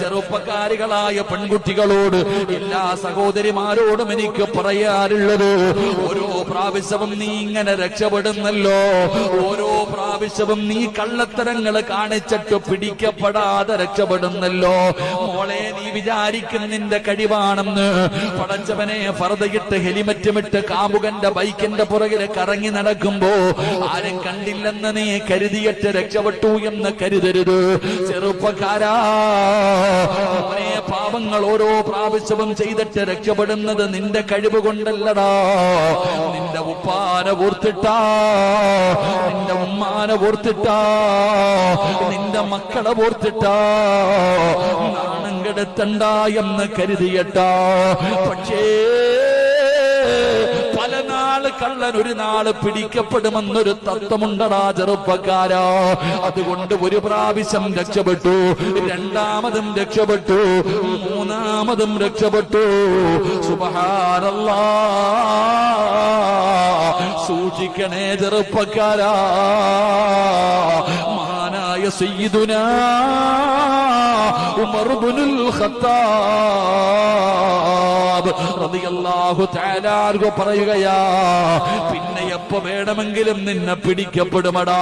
ചെറുപ്പക്കാരികളായ പെൺകുട്ടികളോട് എല്ലാ സഹോദരിമാരോടും എനിക്ക് പറയാറുള്ളത് ഓരോ പ്രാവശ്യവും നീ ഇങ്ങനെ രക്ഷപ്പെടുന്നല്ലോ. ഓരോ പ്രാവശ്യവും നീ കള്ളത്തരങ്ങൾ കാണിച്ചിട്ട് പിടിക്കപ്പെടാതെ രക്ഷപ്പെടുന്നല്ലോ. മോളെ നീ വിചാരിക്കുന്ന നിന്റെ കഴിവാണെന്ന്. പടച്ചവനെ ഫറതയിട്ട് ഹെലിമറ്റുമിട്ട് കാമുകന്റെ ബൈക്കിന്റെ പുറകിൽ കറങ്ങി നടക്കുമ്പോ ആരും കണ്ടില്ലെന്ന് നീ കരുതിയിട്ട് രക്ഷപ്പെട്ടു എന്ന് കരുതരുത്. ചെറുപ്പക്കാരാ. പാപങ്ങൾ ഓരോ പ്രാവശ്യവും ചെയ്തിട്ട് രക്ഷപ്പെടുന്നത് നിന്റെ കഴിവ് കൊണ്ടല്ലടാ നിന്റെ ഉപ്പാന ഓർത്തിട്ടാ. നിന്റെ ഉമ്മാനെ ഓർത്തിട്ടാ. നിന്റെ മക്കളെ ഓർത്തിട്ടാ. നാണം കെടുത്തണ്ട എന്ന് കരുതിയട്ടാ. പക്ഷേ പല നാൾ കള്ളൻ ഒരു നാൾ പിടിക്കപ്പെടുമെന്നൊരു തത്വമുണ്ടടാ ചെറുപ്പക്കാരാ. അതുകൊണ്ട് ഒരു പ്രാവശ്യം രക്ഷപ്പെട്ടു രണ്ടാമതും രക്ഷപ്പെട്ടു മൂന്നാമതും രക്ഷപ്പെട്ടു. സുബഹാനല്ലാ. സൂക്ഷിക്കണേ ചെറുപ്പക്കാരാ. മഹാനായ സയ്യിദുന ഉമർബുനുൽ ഖത്താബ് റളിയല്ലാഹു തആല പറയുകയാ പിന്നെ എപ്പോ വേണമെങ്കിലും നിന്നെ പിടിക്കപ്പെടുമടാ.